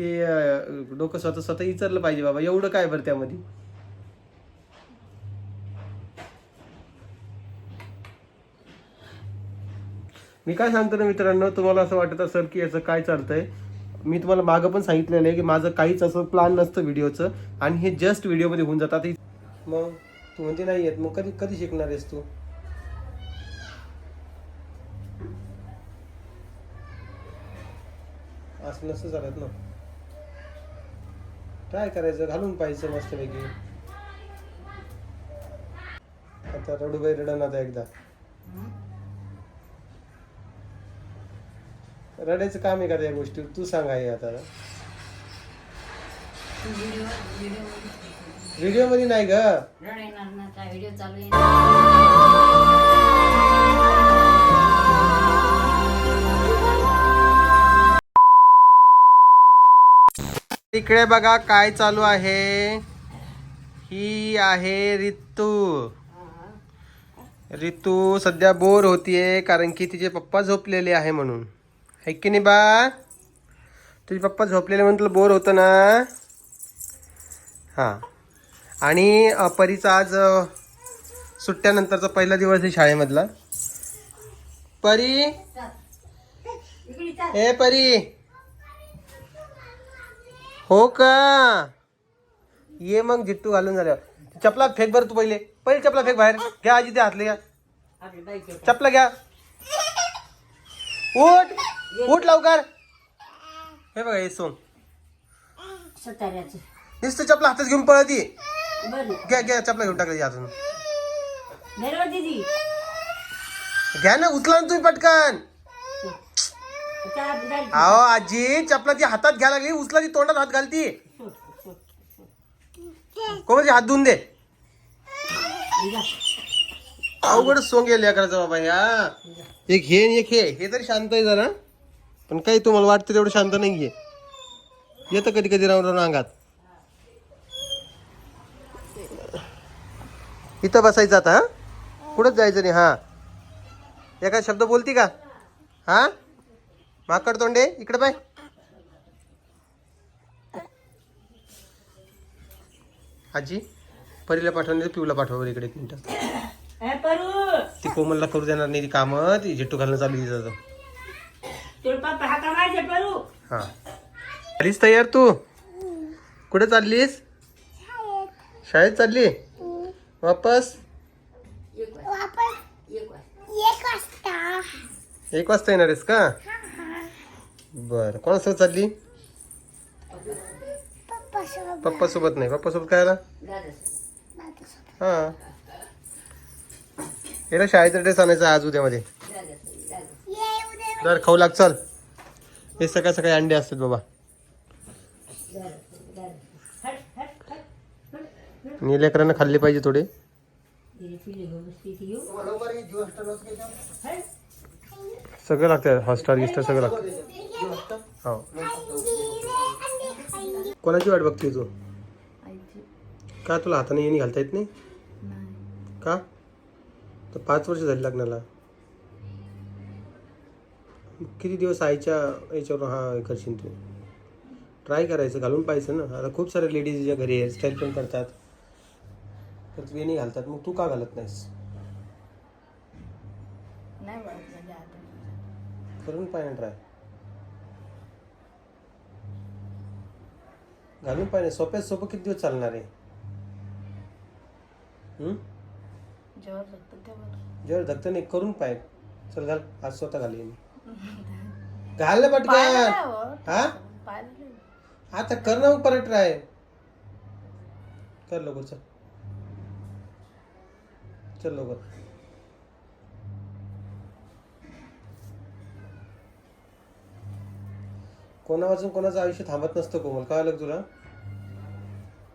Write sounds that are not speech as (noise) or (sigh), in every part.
की डोकं स्वतः स्वतः विचारलं पाहिजे बाबा. एवढं काय बरं त्यामध्ये? मी काय सांगतो ना मित्रांनो तुम्हाला असं वाटत असेल की याचं काय चालतंय? मी तुम्हाला मागं पण सांगितलेलं आहे की माझं काहीच असं प्लॅन नसतं व्हिडिओचं आणि हे जस्ट व्हिडिओमध्ये होऊन जातात. मग तू म्हणते नाही येत. मग कधी कधी शिकणार आहेस तू? असं नसतं चालत ना. ट्राय करायचं? घालून पाहायचं मस्तपैकी. आता रडूबाई रडण आता एकदा. रडायचं काम आहे का त्या गोष्टी तू सांग आहे आता. व्हिडिओमध्ये नाही ग. काय व्हिडिओ चालू इकडे बघा काय चालू आहे. ही आहे रितू. रितू सध्या बोर होतीये कारण की तिचे पप्पा झोपलेले आहे म्हणून. है की नाही बा? तुझे पप्पा झोपलेले म्हणून तुला बोर होतं ना? हां. आणि परीचा आज सुट्ट्यानंतरचा पहिला दिवस आहे शाळेमधला. परी? ए परी! हो का? ये मग जिट्टू घालून झाल्यावर चपला फेक बरं तू पहिले. पहिले चपला फेक बाहेर. घ्या आजी ते हातले घ्या. चपला घ्या. उठ. उठ लवकर. हे बघा हे सताऱ्याचं नुसतं चपला हातात घेऊन पळत. बरं घ्या घ्या चपला घेऊन टाकली अजून बरोबर दीदी. घ्या ना उचला ना तुम्ही पटकन. अहो आजी चपला ती हातात घ्या लागली उचला ती तोंडात हात घालती. कोणाचे हात धुवून दे. अवघड सोंग गेले करायचं बाबा या. एक हे एक हे. हे तरी शांत आहे जरा. पण काही तुम्हाला वाटतं तेवढं शांत नाहीये. येतं कधी कधी राहून राहून अंगात. इथं बसायचं आता हा? कुठंच जायचं नाही हा. एका शब्द बोलती का? हा? माकड तोंडे इकडे पाय. आजी परीला पाठवून पिऊला पाठवा इकडे एक मिनिट. ए परू! ती कोमलला करू देणार नाही ती कामं ती झेट्टू घालणं चालू परू? हा. आलीस तयार तू? कुठे चाललीस? शाळेत चालली? वापस? एक वाजता. येणार आहेस का? बर. कोणासोबत चालली? पप्पा सोबत नाही. पप्पा सोबत काय आला हा. याला शाळेचा ड्रेस आणायचा आज उद्यामध्ये. जर खाऊ लाग चल. हे सकाळ सकाळी अंडे असतात बाबा. लेकरांना खाल्ले पाहिजे थोडे. सगळं लागतं हॉटस्टार गिस्टार सगळं लागतं कोणाची वाट बघते तू? आईची. का तुला हाताने येणी घालता येत नाही? नाही. का? तर पाच वर्ष झाली लग्नाला. किती दिवस आईच्या याच्यावर हा करशील तू? ट्राय करायचं घालून पाहायचं ना. आता खूप सारे लेडीज घरी हेअरस्टाईल पण करतात. तर तू वेणी घालतात. मग तू का घालत नाहीस? नाही करून पाय ना ट्राय घालून पाय ना सोप्यात सोपं किती दिवस चालणार आहे? हम्म? जेव्हा तेव्हा धक्त नाही करून पाय. चल घाल. आज स्वतः घालीन (laughs) घाल ना पटकन. हा? आता कर ना मग परत ट्राय कर लवकर चल. चल लवकर. कोणा वाचून कोणाचं आयुष्य थांबत नसतं कोमल? कळालं का तुला?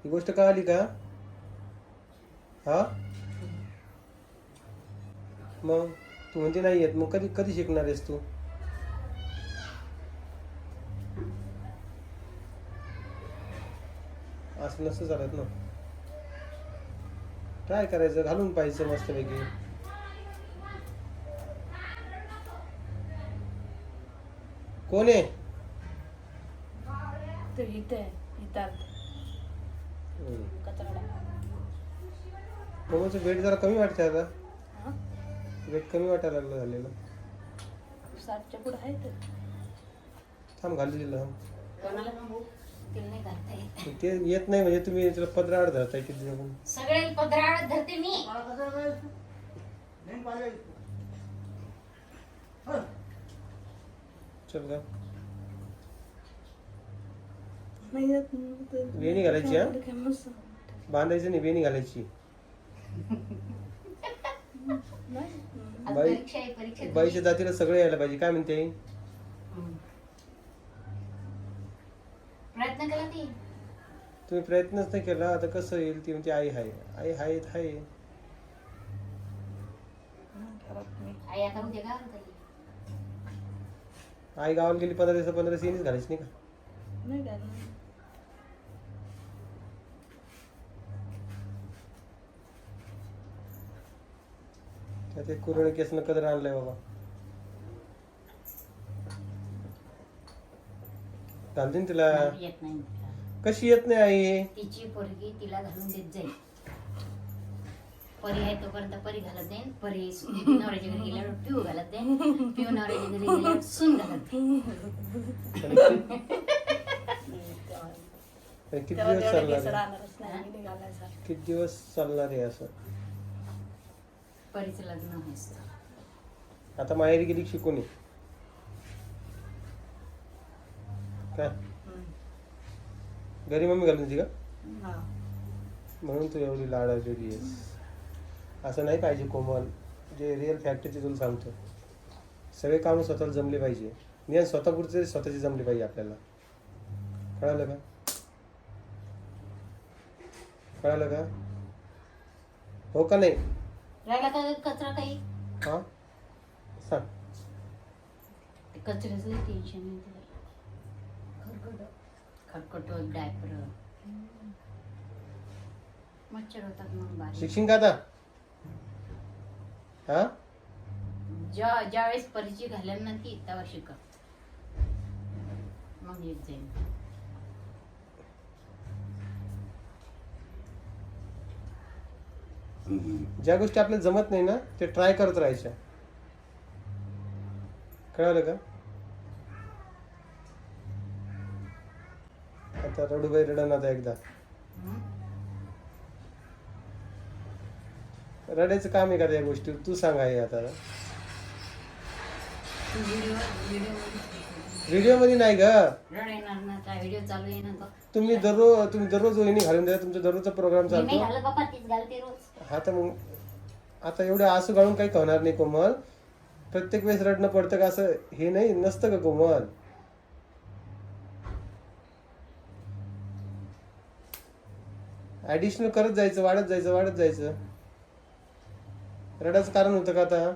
ही गोष्ट कळाली का? हा? मग तू म्हणते नाही येत मग कधी कधी शिकणार आहेस तू? असं नसतं चालत ना. ट्राय करायचं घालून पाहिजे मस्तपैकी. कोण आहे? ते इथे इथं. कचरा कोमलचं वेट जरा कमी वाटतं आता. हा? वेट कमी वाटायला लागलं झालेलं. सातच्या पुढे आहे ते. थांब घालू दिलं कोणाला तिला नाही घालता येत. ते येत नाही म्हणजे तुम्ही त्याला पदराड धरताय किती. सगळे पदराळ धरते मी. चल का वेणी घालायची, हा? बांधायचं नाही वेणी घालायची बाई- बाईच्या जातीला सगळं यायला पाहिजे काय म्हणते आई? प्रयत्न केला ती तुम्ही प्रयत्नच नाही केला आता कसं येईल ती म्हणते आई हाय आई हाय हाय. आई आता उद्या गावाला जाईल. आई गावाला गेली पंधरा दिवस पंधरा दिवस येणीच घालायची नाही का नाही एक कुरळ केसनं कदर आणलाय बाबा घालते ना तिला येत नाही तिला. कशी येत नाही आई तिची पोरगी तिला घालून देत जाईल परी आहे तोपर्यंत परी घालत जाईन परी नवऱ्याच्या घरी गेल्यावर पिऊ घालत जाईन पिऊ नवऱ्याच्या घरी गेल्यावर सून घालत जाईन पण किती तेव्हा दिवस तेवढे चालणार आहे? राहणारच नाही. किती दिवस चालणार आहे असं परीचं लग्न आता माहेरी गेली की शिकून ये. काय. घरी मम्मी घालून होती का? हा. म्हणून तू एवढी लाडावलेली आहेस. असं नाही पाहिजे कोमल. जे रिअल फॅक्ट ते तुला सांगतो. सगळे कामं स्वतःला जमले पाहिजे. नियम स्वतः पुढचे स्वतःचे जमले पाहिजे आपल्याला. कळालं का? कळालं का? हो का नाही? राहिला का कचरा काही? हा? ते कचऱ्याचं लई टेन्शन डायपर मच्छर होतात शिक्षण का आता? हा? ज्या ज्यावेळेस परीची घालेल ना ती तेव्हा शिका मग येत जाईल. ज्या गोष्टी आपल्याला जमत नाही ना ते ट्राय करत राहायच्या. कळालं का? आता रडूबाई रडन आता एकदा? रडायचं काम आहे का त्या गोष्टी? तू सांग आहे आता. व्हिडिओमध्ये नाही ग तुम्ही दररोज तुम्ही दररोज वहिनी घालून द्या तुमचा दररोजचा प्रोग्राम चालतो. हा तर मग आता एवढं आसू घालून काही होणार नाही कोमल. प्रत्येक वेळेस रडणं पडतं का असं हे नाही नसतं का कोमल? ऍडिशनल करत जायचं वाढत जायचं वाढत जायचं. रडायचं कारण होतं का आता?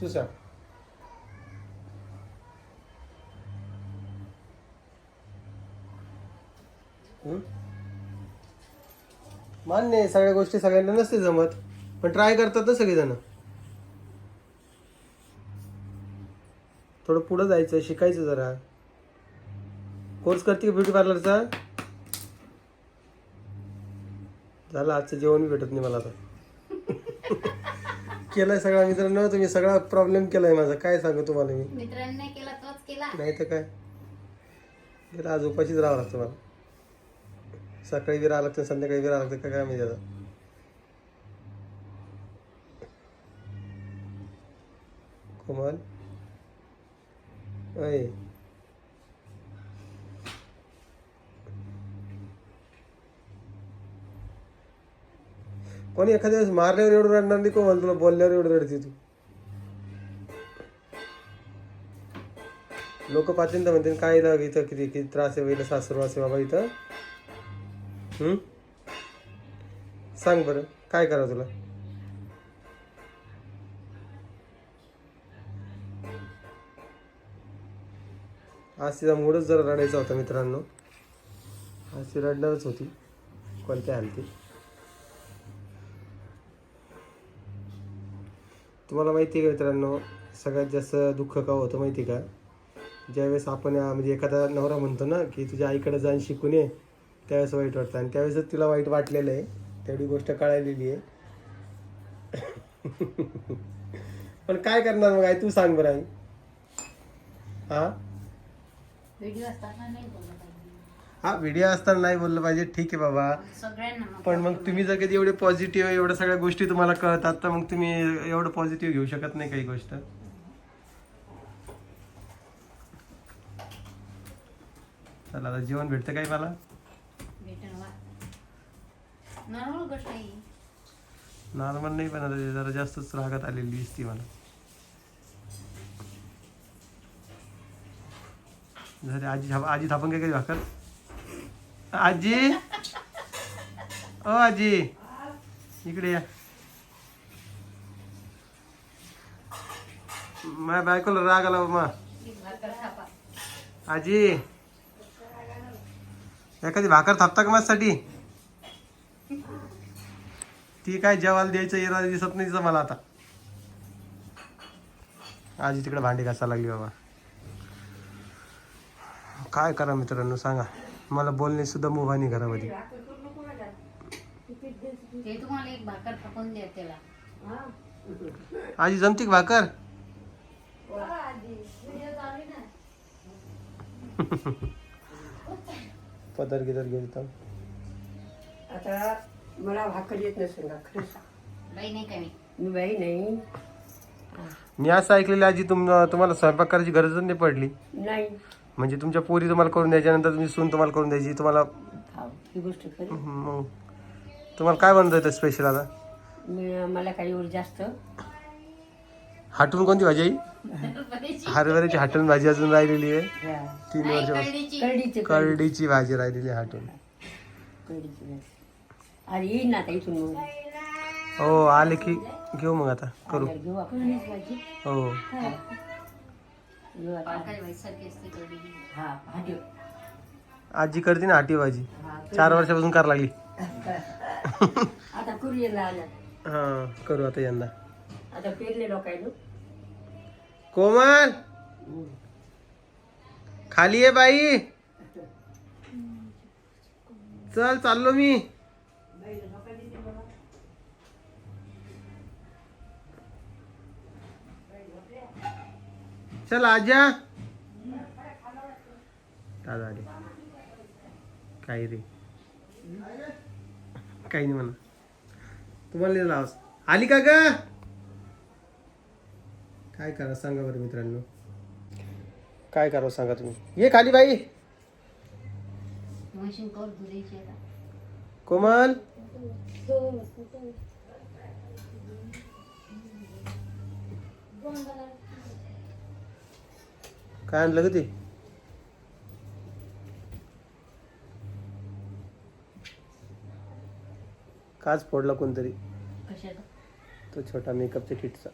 तू सांग. हम्म? मान्य आहे सगळ्या गोष्टी सगळ्यांना नसते जमत. पण ट्राय करतात ना सगळेजण. थोडं पुढं जायचं शिकायचं जरा. कोर्स करते का ब्युटी पार्लरचा झालं आजचं जेवण भेटत नाही मला आता. (laughs) केलाय सगळा मित्रांनो तुम्ही सगळा प्रॉब्लेम केलाय माझा. काय सांगू तुम्हाला मी? मित्रांनी नाही केला तोच केला. नाही तर काय? आज उपाशीच राहावं लागतं मला. सकाळी बी राहावं लागतं संध्याकाळी बी आला लागतं का काय माहिती आता कोमल? अय कोणी एखाद्या वेळेस मारल्यावर एवढं रडणार नाही कोमल तुला? बोलल्यावर एवढं रडते तू. लोक पाहतील तर म्हणतील काय इथं किती किती त्रास आहे वगैरे सासरू असे बाबा इथं? हम्म सांग बरं काय करा तुला? आज तिचा मूडच जरा रडायचा होता मित्रांनो. आज ती रडणारच होती कोणत्या हलती. तुम्हाला माहिती आहे का मित्रांनो सगळ्यात जास्त दुःख का होतं माहिती आहे का? ज्यावेळेस आपण म्हणजे एखादा नवरा म्हणतो ना की तुझ्या आईकडे जाऊन शिकून ये त्यावेळेस वाईट वाटतं. आणि त्यावेळेस तिला वाईट वाटलेलं आहे. तेवढी गोष्ट कळालेली आहे. पण काय करणार मग आई? तू सांग बरं आई. हा? हा व्हिडिओ असताना नाही बोललं पाहिजे. ठीक आहे बाबा. पण मग तुम्ही जर कधी एवढे पॉझिटिव्ह एवढ्या सगळ्या गोष्टी तुम्हाला कळतात तर मग तुम्ही एवढं पॉझिटिव्ह घेऊ शकत नाही काही गोष्ट. चला आता जेवण भेटतं काही मला? नॉर्मल गोष्ट आहे ही. नॉर्मल नाही पण आता ते जरा जास्तच रागात आलेली दिसती मला. झाले आजी थाप आजी थापून काय कधी भाकर. आजी! ओ आजी! इकडे या. माझ्या बायकोला राग आला मा. आजी! एखादी भाकर थापता का माझ्यासाठी? ती काय जेवायला द्यायचं इरादा दिसत नाही तिचं मला आता. आजी तिकडे भांडी घासायला लागली बाबा. काय करा मित्रांनो सांगा. मला बोलणे सुद्धा मुभा नाही घरामध्ये. आजी जमती भाकर? पदर गिदर घेऊन. आता मला भाकर येत नसेल का? खरं सांग. बाई नाही मी मी? बाई नाही. मी असं ऐकलेलं आजी तुम तुम्हाला स्वयंपाक करायची गरजच नाही पडली. नाही. म्हणजे तुमच्या पोरी तुम्हाला करून द्यायच्या नंतर तुम्ही सून तुम्हाला करून द्यायची तुम्हाला ही गोष्ट खरी मग. तुम्हाला काय बनवता येतं स्पेशल आता? मी मला काही एवढी जास्त हाटून कोणती भाजी आई. हरभऱ्याची. हाटून भाजी अजून राहिलेली आहे. तीन वर्ष. करडीचे करडीची भाजी राहिलेली आहे हाटून. करडीचे भाजी. अरे येईन ना आता इथून मग. हो आले की घेऊ मग आता करू. आल्यावर घेऊ आपण. भाजी हो. घेऊ आता. हा आजी करते ना हाटी भाजी. हा चार वर्षापासून करायला लागली. (laughs) आता कुरिअर ना आल्या हा करू आता यंदा. आता पेरले कोमल! खाली आहे बाई. चल चाललो मी. चल आजा दादा आले काही रे. काही नाही म्हणा. तुम्हाला लावस. आली का ग? काय करा सांगा बरं मित्रांनो. काय करावं सांगा तुम्ही? ये खाली बाई. कोमल. काय आणलं ग ते? काच फोडला कोणतरी. तो छोटा मेकअपच्या किटचा.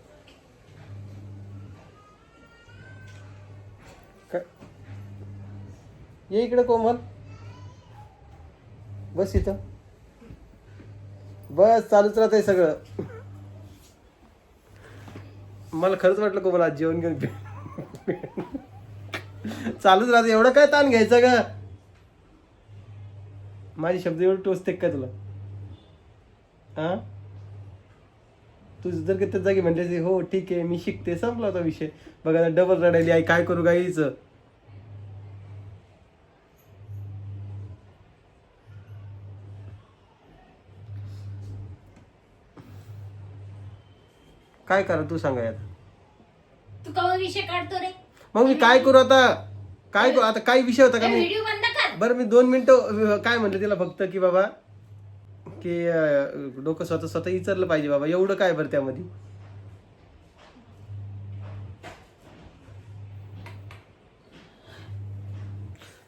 काय? ये इकडे कोमल. बस इथं. बस चालूच राहतंय सगळं. मला खरंच वाटलं कोमल आज जेवण घेऊन चालूच राहतं. एवढं काय ताण घ्यायचं का माझे शब्द एवढे टोचते का तुला? हा तू जर का त्या जागी म्हणले हो ठीक आहे मी शिकते. संपला होता विषय. बघा डबल रडायली आई काय करू गाईच काय करा तू सांगा यात? तू कवा विषय काढतो रे? मग मी काय करू आता? काय करू? आता काय विषय होता का मी? व्हिडिओ बंद कर. बरं मी दोन मिनिटं काय म्हणलं तिला फक्त की बाबा की अं, डोकं स्वतः स्वतः विचारलं पाहिजे बाबा. एवढं काय बरं त्यामध्ये?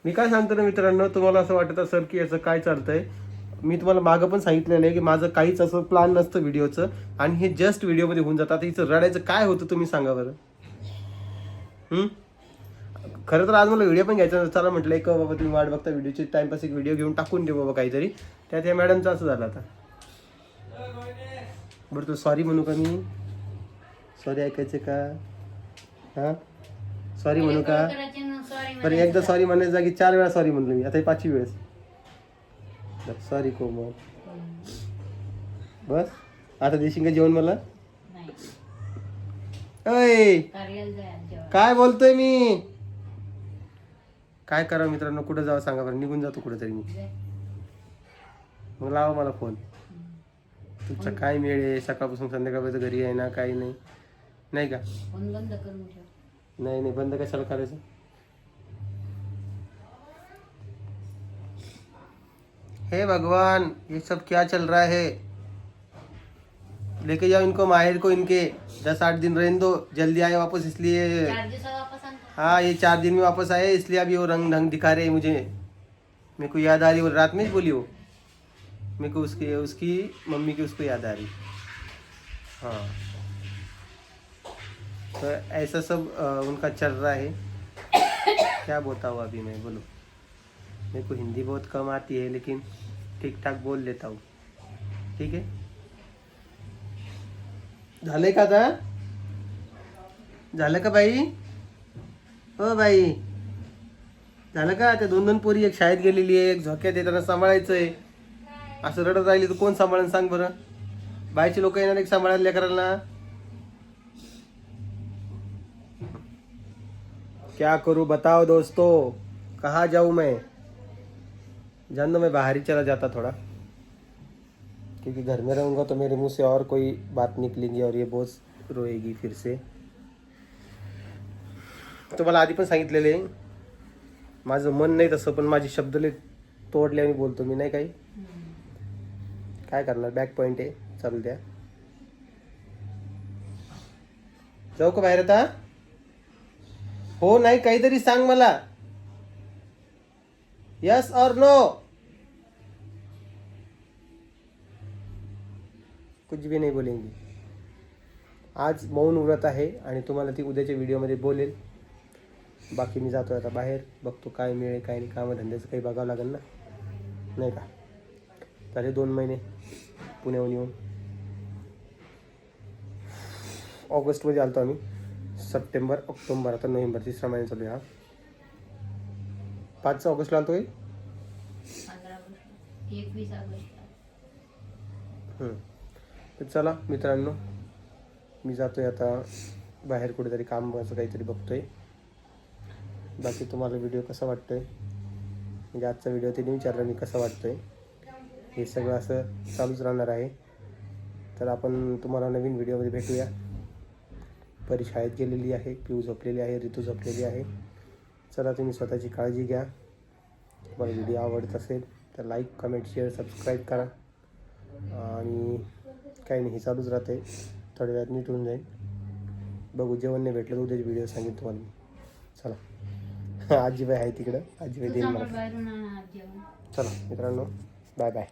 मी काय सांगतो ना मित्रांनो तुम्हाला असं वाटत असेल की याचं काय चालतंय? मी तुम्हाला मागं पण सांगितलेलं आहे की माझं काहीच असं प्लान नसतं व्हिडिओचं आणि हे जस्ट व्हिडिओमध्ये होऊन जातं. आता हिचं रडायचं काय होतं तुम्ही सांगा बरं? खरं तर आज मला व्हिडिओ पण घ्यायचा चला म्हटलं एक बाबा तुम्ही वाट बघता व्हिडिओची टाइमपास एक व्हिडिओ घेऊन टाकून दे बाबा काहीतरी. त्यात या मॅडमचं असं झालं आता. बरं तू सॉरी म्हणू का मी? सॉरी ऐकायचं का? हा? सॉरी म्हणू का? बरं एकदा सॉरी म्हणायचं जागी चार वेळा सॉरी म्हणलो मी. आता ही पाचवी वेळेस. सॉरी कोमल. बस. आता देशील का जेवण मला? अय काय बोलतोय मी? काय करा मित्रांनो कुठं जावं सांगा बरं. निघून जातो कुठेतरी मी. मग लावा मला फोन तुमचा काय मेळ आहे? सकाळपासून संध्याकाळपर्यंत घरी आहे ना काही नाही. नाही का? नहीं नहीं. बंद कशाला करायचं? हे भगवान ये सब क्या चल रहा है? लेके जाओ इनको माहिर को इनके। दस आठ दिन रहने दो जल्दी आए वापस इसलिए हाँ ये चार दिन में वापस आए इसलिए अभी वो रंग ढंग दिखा रहे हैं मुझे। मेरे को याद आ रही वो रात में ही बोली वो। मेरे को उसकी उसकी मम्मी की उसको याद आ रही। हाँ। तो ऐसा सब उनका चल रहा है। क्या बोलता हूँ अभी मैं बोलो। मेरे को हिंदी बहुत कम आती है लेकिन ठीक ठाक बोल लेता हूँ। ठीक है? झालंय का आता? झालं का बाई? हो बाई. झालं का? त्या दोन दोन पोरी एक शाळेत गेलेली आहे एक झोक्यात येताना सांभाळायचंय. असं रडत राहिली तर कोण सांभाळून सांग बरं. बाहेरचे लोक येणार एक सांभाळायला लेकरांना. क्या करू बताओ दोस्तों? कहाँ जाऊ मैं? जान दो मैं बाहर ही चला जाता थोड़ा। क्योंकि घर में रहूँगा तो मेरे मुँह से और कोई बात निकलेगी और ये बहुत रोएगी फिर से। तुम्हाला आधी पण सांगितलेले माझं मन नाही तसं, पण माझे शब्द लय तोडले आणि बोलतो मी, नाही काही? काय करणार? बॅक पॉइंट आहे. चालू द्या. जाऊ का बाहेर आता? हो, नाही, काहीतरी सांग मला. यस और नो कुछ भी नाही बोलेंगी। आज मौन व्रत आहे आणि तुम्हाला ती उद्याच्या व्हिडिओमध्ये बोलेल. बाकी मी जातोय आता बाहेर बघतो काय मिळेल काय नाही कामधंद्याचं काही बघावं लागेल ना? नाही का? झाले दोन महिने पुण्याहून येऊन. ऑगस्टमध्ये आलतो आम्ही. सप्टेंबर ऑक्टोबर आता नोव्हेंबर तिसरा महिना चालू आहे हा. पाचचा ऑगस्टला आलतो एकवीस ऑगस्ट. हम्म. तर चला मित्रांनो मी जातोय आता बाहेर कुठेतरी काम असं काहीतरी बघतोय. बाकी तुम्हाला व्हिडिओ कसा वाटतोय? म्हणजे आजचा व्हिडिओ त्यांनी विचारला मी कसा वाटतोय? हे सगळं असं चालूच राहणार आहे. तर आपण तुम्हाला नवीन व्हिडिओमध्ये भेटूया. परी शाळेत गेलेली आहे पिऊ झोपलेली आहे ऋतू झोपलेली आहे. चला तुम्ही स्वतःची काळजी घ्या. तुम्हाला व्हिडिओ आवडत असेल तर लाईक कमेंट शेअर सबस्क्राईब करा. आणि काही नाही हे चालूच राहते थोड्या वेळात नीट होऊन जाईल. बघू जेवण नाही भेटलं तर उद्याची व्हिडिओ सांगेन तुम्हाला मी. चला. (laughs) आजीबाई आहे तिकडं. आजीबाई देईल मला. चला मित्रांनो. Bye bye